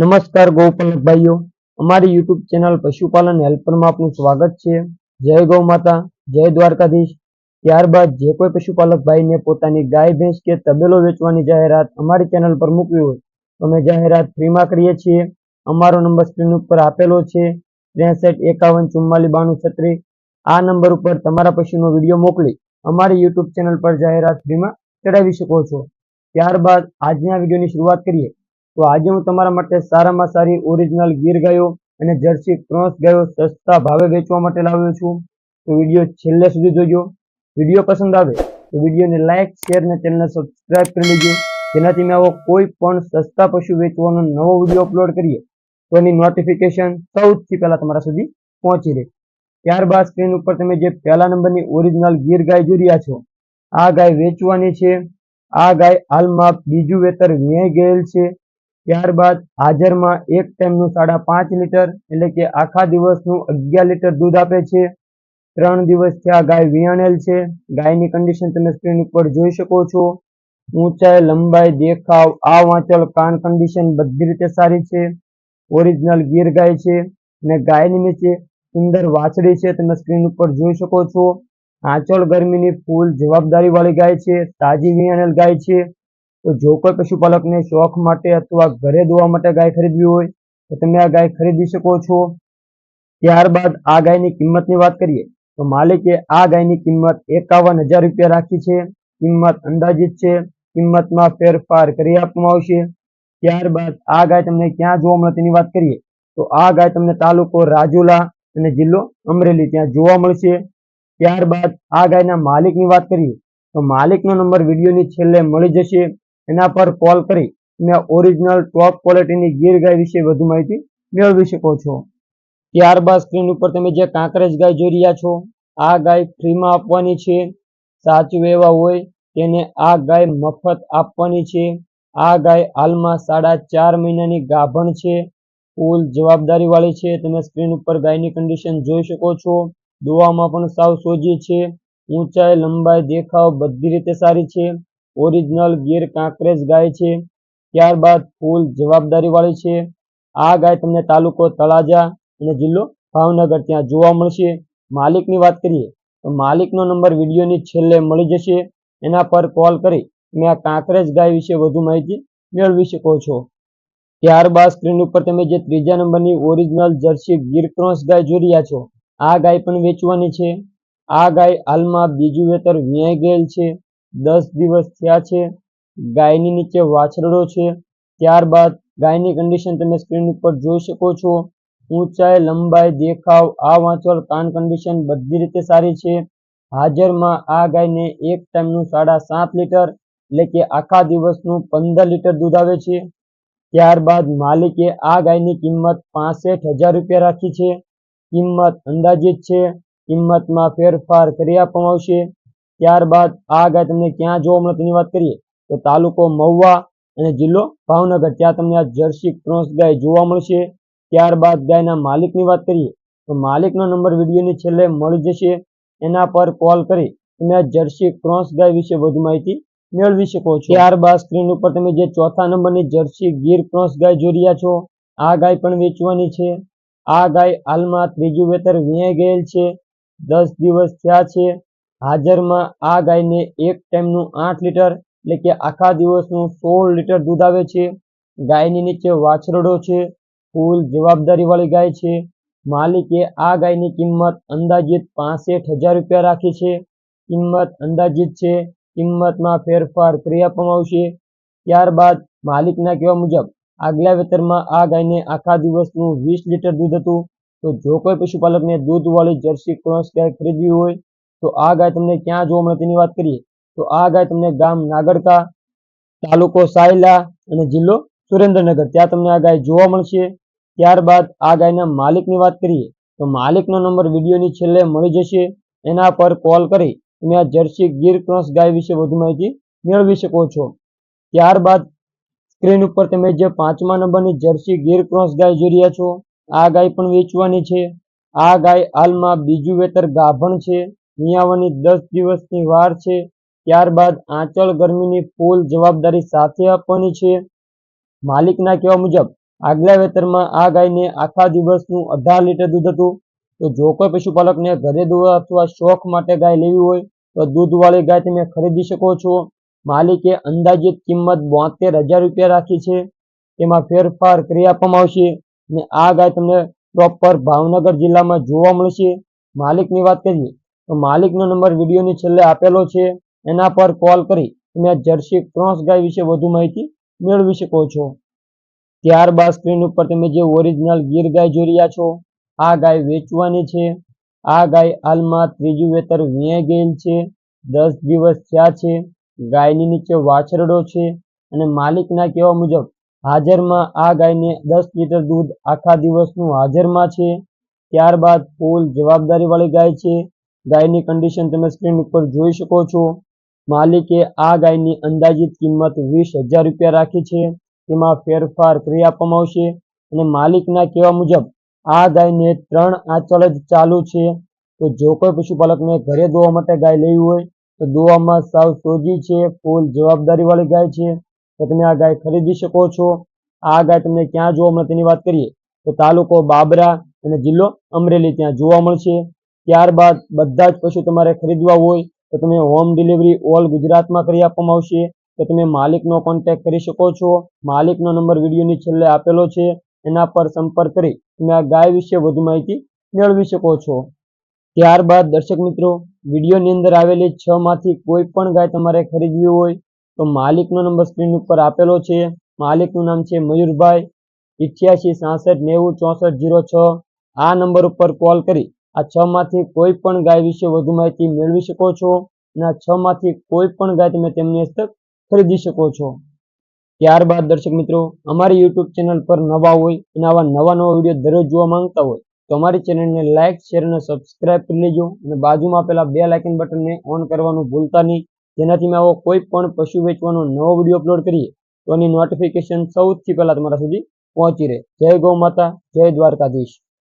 નમસ્કાર ગૌપાલક ભાઈઓ. અમારી યુટ્યુબ ચેનલ પશુપાલન હેલ્પરમાં આપનું સ્વાગત છે. જય ગૌ માતા, જય દ્વારકાધીશ. ત્યારબાદ જે કોઈ પશુપાલક ભાઈને પોતાની ગાય, ભેંસ કે તબેલો વેચવાની જાહેરાત અમારી ચેનલ પર મૂકવી હોય તો અમે જાહેરાત ફ્રીમાં કરીએ છીએ. અમારો નંબર સ્ક્રીન ઉપર આપેલો છે, ત્રેસઠ એકાવન ચુમ્માલીસ બાણું છત્રીસ. આ નંબર ઉપર તમારા પશુનો વીડિયો મોકલી અમારી યુટ્યુબ ચેનલ પર જાહેરાત ફ્રીમાં ચડાવી શકો છો. ત્યારબાદ આજના વિડીયોની શરૂઆત કરીએ. તો આજે હું તમારા માટે સારામાં સારી ઓરિજિનલ ગીર ગાયો અને જર્સી ક્રોસ ગાયો સસ્તા ભાવે વેચવા માટે લાવ્યો છું. તો વીડિયો છેલ્લે સુધી જોજો. વીડિયો પસંદ આવે તો વિડીયોને લાઇક શેર અને ચેનલને સબસ્ક્રાઇબ કરી લેજો. જેનાથી મેં આવો કોઈ પણ સસ્તા પશુ વેચવાનો નવો વીડિયો અપલોડ કરીએ તો એની નોટિફિકેશન સૌથી પહેલાં તમારા સુધી પહોંચી રહે. ત્યારબાદ સ્ક્રીન ઉપર તમે જે પહેલા નંબરની ઓરિજિનલ ગીર ગાય જોઈ રહ્યા છો, આ ગાય વેચવાની છે. આ ગાય હાલમાં બીજું વેતર વ્યાઈ ગયેલ છે. ત્યારબાદ હાજરમાં એક ટાઈમનું સાડા પાંચ લીટર એટલે કે આખા દિવસનું અગિયાર લીટર દૂધ આપે છે. ત્રણ દિવસથી આ ગાય વિયાણેલ છે. ગાયની કન્ડિશન તમે સ્ક્રીન ઉપર જોઈ શકો છો. ઊંચાઈ, લંબાઈ, દેખાવ, આ વાંચલ, કાન કન્ડિશન બધી રીતે સારી છે. ઓરિજિનલ ગીર ગાય છે અને ગાયની નીચે સુંદર વાછડી છે. તમે સ્ક્રીન ઉપર જોઈ શકો છો. આંચળ ગરમીની ફૂલ જવાબદારી વાળી ગાય છે. તાજી વિયાણેલ ગાય છે. તો જો કોઈ પશુપાલકને શોખ માટે અથવા ઘરે દોવા માટે ગાય ખરીદવી હોય, તો તમે આ ગાય ખરીદી શકો છો. ત્યારબાદ આ ગાયની કિંમતની વાત કરીએ, તો માલિકે આ ગાયની કિંમત એકાવન હજાર રૂપિયા રાખી છે. કિંમત અંદાજિત છે, કિંમતમાં ફેરફાર કરી આપવામાં આવશે. ત્યારબાદ આ ગાય તમને ક્યાં જોવા મળે તેની વાત કરીએ, તો આ ગાય તમને તાલુકો રાજુલા અને જિલ્લો અમરેલી ત્યાં જોવા મળશે. ત્યારબાદ આ ગાયના માલિકની વાત કરીએ, તો માલિકનો નંબર વિડીયોની છેલ્લે મળી જશે. એના પર કોલ કરી તમે ઓરિજિનલ ટોપ ક્વોલિટીની ગીર ગાય વિશે વધુ માહિતી મેળવી શકો છો. ત્યારબાદ સ્ક્રીન ઉપર તમે જે કાંકરેજ ગાય જોઈ રહ્યા છો, આ ગાય ફ્રીમાં આપવાની છે. સાચું એવા હોય તેને આ ગાય મફત આપવાની છે. આ ગાય હાલમાં સાડા ચાર મહિનાની ગાભણ છે. ફૂલ જવાબદારીવાળી છે. તમે સ્ક્રીન ઉપર ગાયની કન્ડિશન જોઈ શકો છો. દોવામાં પણ સાવ સોજી છે. ઊંચાઈ, લંબાઈ, દેખાવ બધી રીતે સારી છે. ઓરિજિનલ ગીર કાંકરેજ ગાય છે. ત્યારબાદ ફૂલ જવાબદારી વાળી છે. આ ગાય તમને તાલુકો તળાજા અને જિલ્લો ભાવનગર ત્યાં જોવા મળશે. માલિકની વાત કરીએ તો માલિકનો નંબર વિડીયોની છેલ્લે મળી જશે. એના પર કોલ કરી તમે આ કાંકરેજ ગાય વિશે વધુ માહિતી મેળવી શકો છો. ત્યારબાદ સ્ક્રીન ઉપર તમે જે ત્રીજા નંબરની ઓરિજિનલ જર્સી ગીર ક્રોસ ગાય જોઈ રહ્યા છો, આ ગાય પણ વેચવાની છે. આ ગાય હાલમાં બીજું વેતર વ્યાય ગયેલ છે. દસ દિવસ થયા છે. ગાયની નીચે વાછરડો છે. ત્યારબાદ ગાયની કન્ડિશન તમે સ્ક્રીન ઉપર જોઈ શકો છો. ઊંચાઈ, લંબાઈ, દેખાવ, આ વાંચલ કાન કન્ડિશન બધી રીતે સારી છે. હાજરમાં આ ગાયને એક ટાઈમનું સાડા સાત લીટર એટલે કે આખા દિવસનું પંદર લીટર દૂધ આવે છે. ત્યારબાદ માલિકે આ ગાયની કિંમત પાસઠ હજાર રૂપિયા રાખી છે. કિંમત અંદાજિત છે. કિંમતમાં ફેરફાર કરી આપવામાં આવશે. ત્યારબાદ આ ગાય તમને ક્યાં જોવા મળે તેની વાત કરીએ, તો તાલુકો મહુવા અને જિલ્લો ભાવનગર. ત્યાં તમને આ જર્સી ક્રોસ ગાય જોવા મળશે. ત્યારબાદ ગાયના માલિકની વાત કરીએ, તો માલિકનો નંબર વિડીયોની છેલ્લે મળી જશે. એના પર કોલ કરી તમે આ જર્સી ક્રોસ ગાય વિશે વધુ માહિતી મેળવી શકો છો. ત્યારબાદ સ્ક્રીન ઉપર તમે જે ચોથા નંબરની જર્સી ગીર ક્રોસ ગાય જોઈ રહ્યા છો, આ ગાય પણ વેચવાની છે. આ ગાય હાલમાં ત્રીજું વેતર વ્યાઈ ગયેલ છે. દસ દિવસ થયા છે. હાજરમાં આ ગાયને એક ટાઈમનું આઠ લીટર એટલે કે આખા દિવસનું સોળ લીટર દૂધ આવે છે. ગાયની નીચે વાછરડો છે. ફૂલ જવાબદારીવાળી ગાય છે. માલિકે આ ગાયની કિંમત અંદાજિત પાસઠ હજાર રૂપિયા રાખી છે. કિંમત અંદાજિત છે. કિંમતમાં ફેરફાર કરી આપવામાં આવશે. ત્યારબાદ માલિકના કહેવા મુજબ, આગલા વેતરમાં આ ગાયને આખા દિવસનું વીસ લીટર દૂધ હતું. તો જો કોઈ પશુપાલકને દૂધવાળી જર્સી ક્રોસ ગાય ખરીદવી હોય તો આ ગાય તમને ક્યાં જોવા મળે તેની વાત કરીએ. તો આ ગાય તમને ગામ નાગરકા તાલુકો સાયલા અને જિલ્લો સુરેન્દ્રનગર. ત્યાં તમને આ ગાય જોવા મળશે. ત્યારબાદ આ ગાયના માલિકની વાત કરીએ. તો માલિકનો નંબર વિડીયોની છેલ્લે મળી જશે. એના પર કોલ કરી તમે આ જર્સી ગીર ક્રોસ ગાય વિશે વધુ માહિતી મેળવી શકો છો. ત્યારબાદ સ્ક્રીન ઉપર તમે જે પાંચમા નંબરની જર્સી ગીર ક્રોસ ગાય જોઈ રહ્યા છો, આ ગાય પણ વેચવાની છે. આ ગાય હાલમાં બીજું વેતર ગાભણ છે. મિયાવાની દસ દિવસની વાર છે, ત્યારબાદ આંચળ ગરમીની ફૂલ જવાબદારી સાથે આપવાની છે. માલિકના કહેવા મુજબ, આગલા વેતરમાં આ ગાયને આખા દિવસનું અઢાર લીટર દૂધ હતું. તો જો કોઈ પશુપાલકને ઘરે દોવા અથવા શોખ માટે ગાય લેવી હોય, તો દૂધવાળી ગાય તમે ખરીદી શકો છો. માલિકે અંદાજિત કિંમત બોતેર હજાર રૂપિયા રાખી છે. તેમાં ફેરફાર કરી આપવામાં આવશે અને આ ગાય તમને પ્રોપર ભાવનગર જિલ્લામાં જોવા મળશે. માલિકની વાત કરીએ તો માલિકનો નંબર વિડીયોની છેલ્લે આપેલો છે, એના પર કોલ કરી તમે આ જર્સી ક્રોસ ગાય વિશે વધુ માહિતી મેળવી શકો છો. ત્યારબાદ સ્ક્રીન ઉપર તમે જે ઓરિજિનલ ગીર ગાય જોઈ રહ્યા છો, આ ગાય વેચવાની છે, આ ગાય હાલમાં ત્રીજું વેતર વીણાઈ ગયેલ છે, દસ દિવસ થયા છે, ગાયની નીચે વાછરડો છે અને માલિકના કહેવા મુજબ હાજરમાં આ ગાયને દસ લીટર દૂધ આખા દિવસનું હાજરમાં છે. ત્યારબાદ ફૂલ જવાબદારીવાળી ગાય છે ગાયની કન્ડિશન તમે સ્ક્રીન ઉપર જોઈ શકો છો. માલિકે આ ગાયની અંદાજિત કિંમત વીસ હજાર રૂપિયા રાખી છે. તેમાં ફેરફાર કરી આપવામાં આવશે અને માલિકના કહેવા મુજબ આ ગાયને ત્રણ આંચળ જ ચાલુ છે. તો જો કોઈ પશુપાલકને ઘરે દોવા માટે ગાય લેવી હોય, તો દોવામાં સાવ સોજી છે, ફૂલ જવાબદારીવાળી ગાય છે. તો તમે આ ગાય ખરીદી શકો છો. આ ગાય તમને ક્યાં જોવા મળે તેની વાત કરીએ, તો તાલુકો બાબરા અને જિલ્લો અમરેલી ત્યાં જોવા મળશે. ત્યારબાદ બધા જ પશુ તમારે ખરીદવા હોય તો તમે હોમ ડિલિવરી ઓલ ગુજરાતમાં કરી આપવામાં આવશે. તો તમે માલિકનો કોન્ટેક્ટ કરી શકો છો. માલિકનો નંબર વિડીયોની છેલ્લે આપેલો છે. એના પર સંપર્ક કરી તમે આ ગાય વિશે વધુ માહિતી મેળવી શકો છો. ત્યારબાદ દર્શક મિત્રો, વિડીયોની અંદર આવેલી છ માંથી કોઈ પણ ગાય તમારે ખરીદવી હોય તો માલિકનો નંબર સ્ક્રીન ઉપર આપેલો છે. માલિકનું નામ છે મયુરભાઈ ઇઠ્યાસી સાસઠ, નેવું, ચોસઠ જીરો છ. આ નંબર ઉપર કોલ કરી આ છ માંથી કોઈ પણ ગાય વિશે વધુ માહિતી મેળવી શકો છો અને આ છ માંથી કોઈ પણ ગાય તમે તેમની હસ્તક ખરીદી શકો છો. ત્યારબાદ દર્શક મિત્રો, અમારી યુટ્યુબ ચેનલ પર નવા હોય અને આવા નવા નવા વીડિયો દરરોજ જોવા માંગતા હોય તો અમારી ચેનલને લાઇક શેર અને સબસ્ક્રાઇબ કરી લેજો અને બાજુમાં આપેલા બે લાઇકન બટનને ઓન કરવાનું ભૂલતા નહીં. જેનાથી મેં આવો કોઈ પણ પશુ વેચવાનો નવો વીડિયો અપલોડ કરીએ તો એની નોટિફિકેશન સૌથી પહેલા તમારા સુધી પહોંચી રહે. જય ગૌ માતા, જય દ્વારકાધીશ.